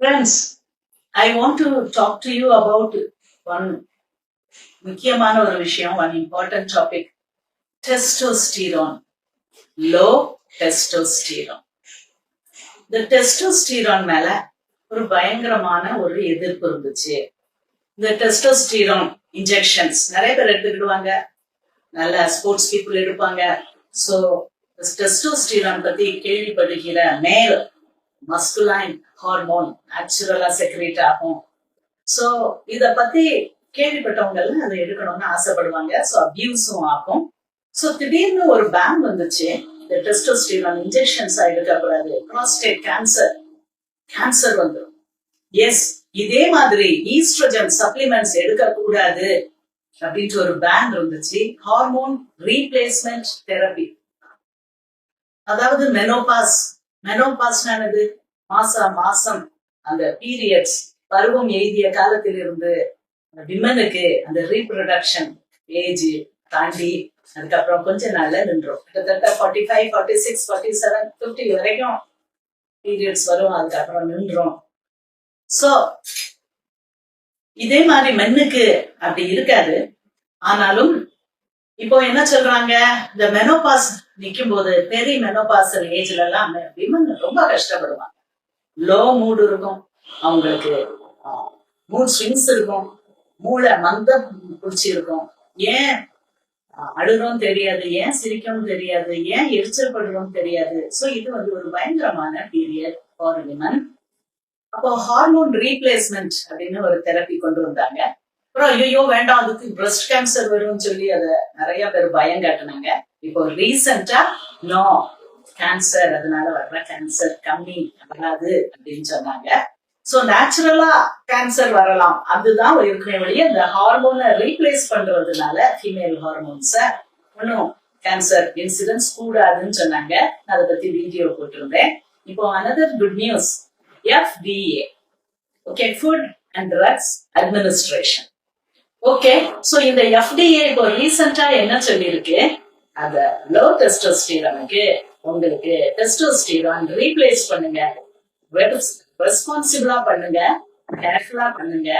Friends I want to talk to you about one முக்கியமான ஒரு விஷயம் one important topic testosterone low testosterone இந்த testosterone மேல ஒரு பயங்கரமான ஒரு எதிர்ப்பு இருந்துச்சு. இந்த டெஸ்டோஸ்டீரான் இன்ஜெக்ஷன்ஸ் நிறைய பேர் எடுத்துக்கிடுவாங்க. நல்ல ஸ்போர்ட்ஸ் பீப்புள் எடுப்பாங்க. ஸோ டெஸ்டோஸ்டீரான் பத்தி கேள்விப்படுகிற மேல் மஸ்குலைன் ஹார்மோன் நேச்சுரலா செக்ரேட் ஆகும். சோ இத பத்தி கேள்விப்பட்டவங்க எல்லாம் அதை எடுக்கணும்னு ஆசைப்படுவாங்க. சோ அபியூஸும் ஆகும். சோ திடீர்னு ஒரு பேன் வந்துச்சு. இந்த டெஸ்டோஸ்டிரான் இன்ஜெக்ஷன்ஸ் எடுக்கக்கூடாது. ப்ராஸ்டேட் கேன்சர் கேன்சர் வந்துடும் எஸ் இதே மாதிரி ஈஸ்ட்ரஜன் சப்ளிமெண்ட்ஸ் எடுக்கக்கூடாது அப்படின்ட்டு ஒரு பேன் இருந்துச்சு. ஹார்மோன் ரீப்ளேஸ்மெண்ட் தெரப்பி அதாவது மெனோபாஸ் மெனோபாஸ் என்னது? மாச மாசம் அந்த பீரியட்ஸ் பருவம் எய்திய காலத்தில் இருந்து விமனுக்கு அந்த ரீப்ரொடக்ஷன் ஏஜ் தாண்டி அதுக்கப்புறம் கொஞ்ச நாள்ல நின்றோம். கிட்டத்தட்ட forty five forty six forty seven fifty வரைக்கும் பீரியட்ஸ் வரும். அதுக்கப்புறம் நின்றோம். சோ இதே மாதிரி மென்னுக்கு அப்படி இருக்காது. ஆனாலும் இப்போ என்ன சொல்றாங்க? இந்த மெனோபாஸ் நிக்கும் போது பெரிய மெனோபாஸ் ஏஜ்ல எல்லாம் விமன் ரொம்ப கஷ்டப்படுவாங்க. லோ மூடு இருக்கும் அவங்களுக்கு மூட் ஸ்விங்ஸ் இருக்கும் மூளை மந்தம் பிடிச்சிருக்கும் ஏன்? அழுகிறோம் தெரியாது ஏன் சிரிக்கவும் தெரியாது ஏன் எரிச்சல் படுறோம் தெரியாது. சோ இது வந்து ஒரு பயங்கரமான பீரியட் ஃபார் விமன் அப்போ ஹார்மோன் ரீப்ளேஸ்மெண்ட் அப்படின்னு ஒரு தெரப்பி கொண்டு வந்தாங்க. அப்புறம் ஐயோ வேண்டாம் அதுக்கு பிரஸ்ட் கேன்சர் வரும்னு சொல்லி அதை நிறைய பேர் பயம் காட்டினாங்க. இப்போ ரீசெண்டா நோ கேன்சர் அதனால வர்ற கேன்சர் கம்மி வராது அப்படின்னு சொன்னாங்க. சோ நேச்சுரலா கேன்சர் வரலாம். அதுதான் இருக்கிற வழிய இந்த ஹார்மோனை ரீப்ளேஸ் பண்றதுனால ஃபீமேல் ஹார்மோன்ஸ ஒன்றும் கேன்சர் இன்சிடென்ட்ஸ் கூடாதுன்னு சொன்னாங்க. நான் அதை பத்தி வீடியோ போட்டிருந்தேன். இப்போ another good news FDA okay food and drugs administration okay so இந்த எஃப்டிஏ இப்போ ரீசெண்டா என்ன சொல்லியிருக்கு? அந்த லோ டெஸ்டோஸ்டீரானுக்கு உங்களுக்கு டெஸ்டோஸ்டிரான் ரீப்ளேஸ் பண்ணுங்க. ரெஸ்பான்சிபிளா பண்ணுங்க. கேர்ஃபுல்லா பண்ணுங்க.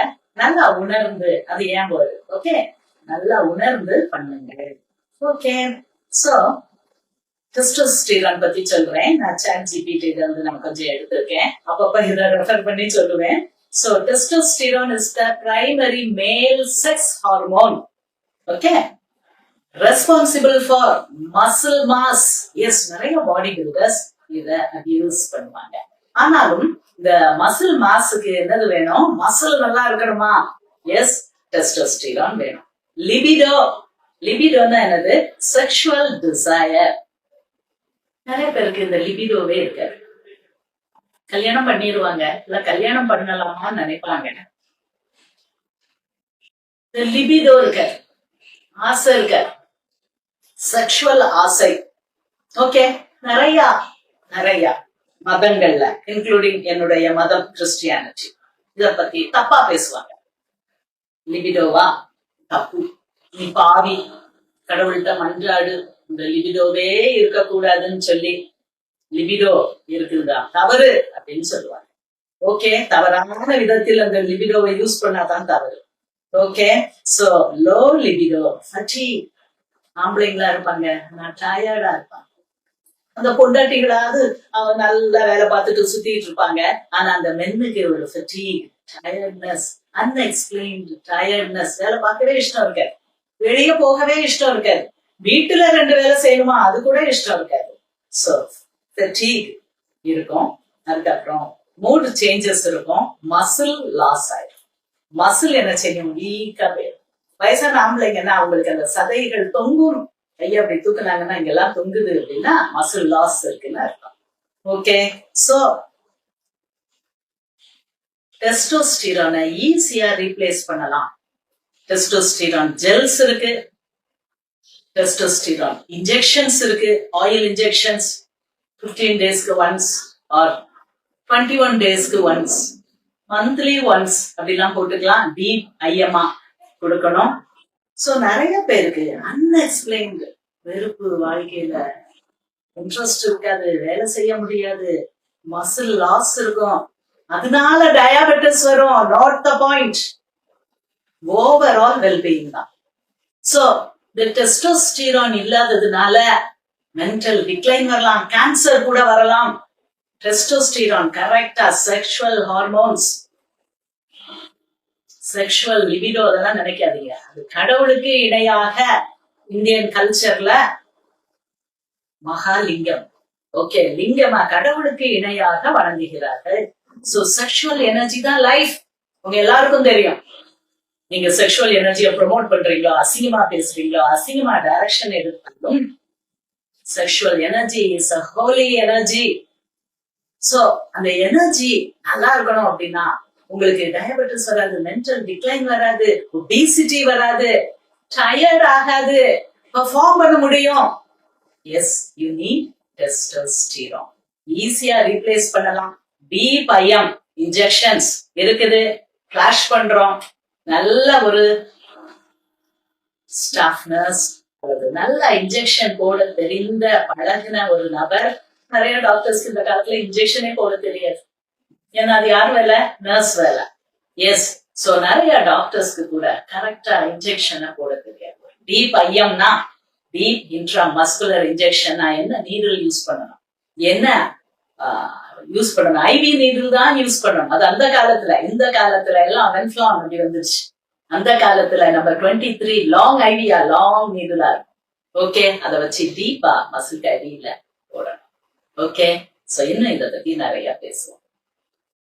நல்லா உணர்ந்து அது ஏன் போது ஓகே நல்லா உணர்ந்து பண்ணுங்க. ஓகே சோ டெஸ்டோஸ்டிரான் பத்தி சொல்றேன். நான் சாட் ஜிபிடி வந்து நான் கொஞ்சம் எடுத்திருக்கேன். அப்பப்ப இதை ரெஃபர் பண்ணி சொல்லுவேன். So testosterone is the primary male sex hormone okay responsible for muscle mass yes நிறைய பாடி பில்டர்ஸ் இத அபியூஸ் பண்ணுவாங்க. ஆனாலும் இந்த மசில் மாஸுக்கு என்னது வேணும்? மசில் நல்லா இருக்கணுமா? எஸ் டெஸ்டோஸ்டிரான் வேணும். லிபிடோ லிபிடோன்னா என்னது? செக்ஷுவல் டிசையர் நிறைய பேருக்கு இந்த லிபிடோவே இருக்காது. கல்யாணம் பண்ணிடுவாங்க இல்ல கல்யாணம் பண்ணலாமான்னு நினைப்பாங்க. இந்த லிபிடோ இருக்க ஆசை இருக்க செக்ஷுவல் ஆசை ஓகே நிறைய நிறைய மதங்கள்ல இன்க்ளூடிங் என்னுடைய மதம் கிறிஸ்டியானிட்டி இத பத்தி தப்பா பேசுவாங்க. லிபிடோவா தப்பு. நீ பாவி. கடவுள்கிட்ட மன்றாடு. இந்த லிபிடோவே இருக்கக்கூடாதுன்னு சொல்லி லிபிடோ இருக்குதா? தவறு அப்படின்னு சொல்லுவாங்க. ஓகே தவறான விதத்தில் அந்த லிபிடோவை யூஸ் பண்ணாதான் தவறு. Okay so low libido fatty ஆம்பளைங்களா இருப்பாங்க. நான் டயர்டா இருப்பாங்க அந்த பொண்டாட்டிகளாவது அவங்க நல்லா வேலை பார்த்துட்டு சுத்திட்டு இருப்பாங்க. ஆனா அந்த மென்னுக்கு ஒரு டயர்ட்னஸ் அன்எக்ஸ்பிளைன்டு டயர்ட்னஸ் வேலை பார்க்கவே இஷ்டம் இருக்காது. வெளியே போகவே இஷ்டம் இருக்காது. வீட்டுல ரெண்டு வேலை செய்யணுமா? அது கூட இஷ்டம் இருக்காது. ஸோ ஃபெட்டீக் இருக்கும். அதுக்கப்புறம் மூட் சேஞ்சஸ் இருக்கும். மசில் லாஸ் ஆயிடும். மசில் என்ன செய்யும்? வீக்கா போயிடும். வயசான ஆம்பளைங்கன்னா அவங்களுக்கு அந்த சதைகள் தொங்கும் ஐயா அப்படி தூக்குனாங்கன்னா இங்கெல்லாம் தொங்குது அப்படின்னா மசில் லாஸ் இருக்குன்னு அர்த்தம். ஓகே சோ டெஸ்டோஸ்டிரானை ஈஸியா ரீப்ளேஸ் பண்ணலாம். டெஸ்டோஸ்டிரான் ஜெல்ஸ் இருக்கு. டெஸ்டோஸ்டிரான் இன்ஜெக்ஷன்ஸ் இருக்கு. ஆயில் இன்ஜெக்ஷன்ஸ் பிப்டீன் டேஸ்க்கு ஒன்ஸ் ஆர் டுவெண்ட்டி ஒன் டேஸ்க்கு ஒன்ஸ் மந்த்லி ஒன்ஸ் அப்படிலாம் போட்டுக்கலாம். டீப் ஐயமா கொடுக்கணும். சோ நிறைய பேருக்கு அன்எக்ஸ்பிளைன்டு வெறுப்பு வாழ்க்கையில இன்ட்ரெஸ்ட் இருக்காது வேலை செய்ய முடியாது. மசில் லாஸ் இருக்கும். அதனால டயாபெட்டிஸ் வரும். Not the point overall wellbeing தான். சோ இந்த டெஸ்டோஸ்டீரான் இல்லாததுனால மென்டல் டிக்ளைன் வரலாம். கேன்சர் கூட வரலாம். டெஸ்டோஸ்டீரான் கரெக்டா செக்ஷுவல் ஹார்மோன்ஸ் செக்ஷுவல் லிபிடோ அதெல்லாம் நினைக்காதீங்க. அது கடவுளுக்கு இணையாக இந்தியன் கல்ச்சர்ல மகாலிங்கம். ஓகே லிங்கமா கடவுளுக்கு இணையாக வணங்குகிறார்கள். சோ செக்ஷுவல் எனர்ஜி தான் லைஃப் உங்க எல்லாருக்கும் தெரியும். நீங்க செக்ஷுவல் எனர்ஜியை ப்ரொமோட் பண்றீங்களோ அசிங்கமா பேசுறீங்களோ அசிங்கமா டைரக்ஷன் எடுத்தாலும் sexual energy is a holy energy so அந்த எனர்ஜி நல்லா இருக்கணும் அப்படின்னா உங்களுக்கு டயபெட்டிஸ் வராது மென்டல் டிக்ளைன் வராது ஒபிசிட்டி வராது டயர்ட் ஆகாது பெர்ஃபார்ம் பண்ண முடியும். எஸ் யூ நீட் டெஸ்டோஸ்டிரான் ஈஸியா ரீப்ளேஸ் பண்ணலாம். பி பயம் இன்ஜெக்ஷன்ஸ் இருக்குது. கிளாஷ் பண்றோம். நல்ல ஒரு ஸ்டாஃப் நர்ஸ் அல்லது நல்ல இன்ஜெக்ஷன் போட தெரிந்த பழகின ஒரு நபர். நிறைய டாக்டர்ஸ்க்கு இந்த காலத்துல இன்ஜெக்ஷனே போட தெரியாது. ஏன்னா அது யார் வேலை? நர்ஸ் வேலை. எஸ் சோ நிறைய டாக்டர்ஸ்க்கு கூட கரெக்டா இன்ஜெக்ஷனை போட தெரியாது டீப் ஐயம்னா டீப் இன்ட்ரா மஸ்குலர் இன்ஜெக்ஷன்னா என்ன நீடில் யூஸ் பண்ணணும்? என்ன யூஸ் பண்ணணும்? ஐவி நீடில் தான் யூஸ் பண்ணணும். அது அந்த காலத்துல இந்த காலத்துல எல்லாம் வென்ஃபிளான் அப்படி வந்துருச்சு. அந்த காலத்துல நம்ம டுவெண்ட்டி த்ரீ லாங் ஐவியா லாங் நீடிலா இருக்கும். ஓகே அதை வச்சு டீப்பா மசில் அடியில போடணும். ஓகே சோ இன்னும் இதை பத்தி நிறைய பேசுவோம்.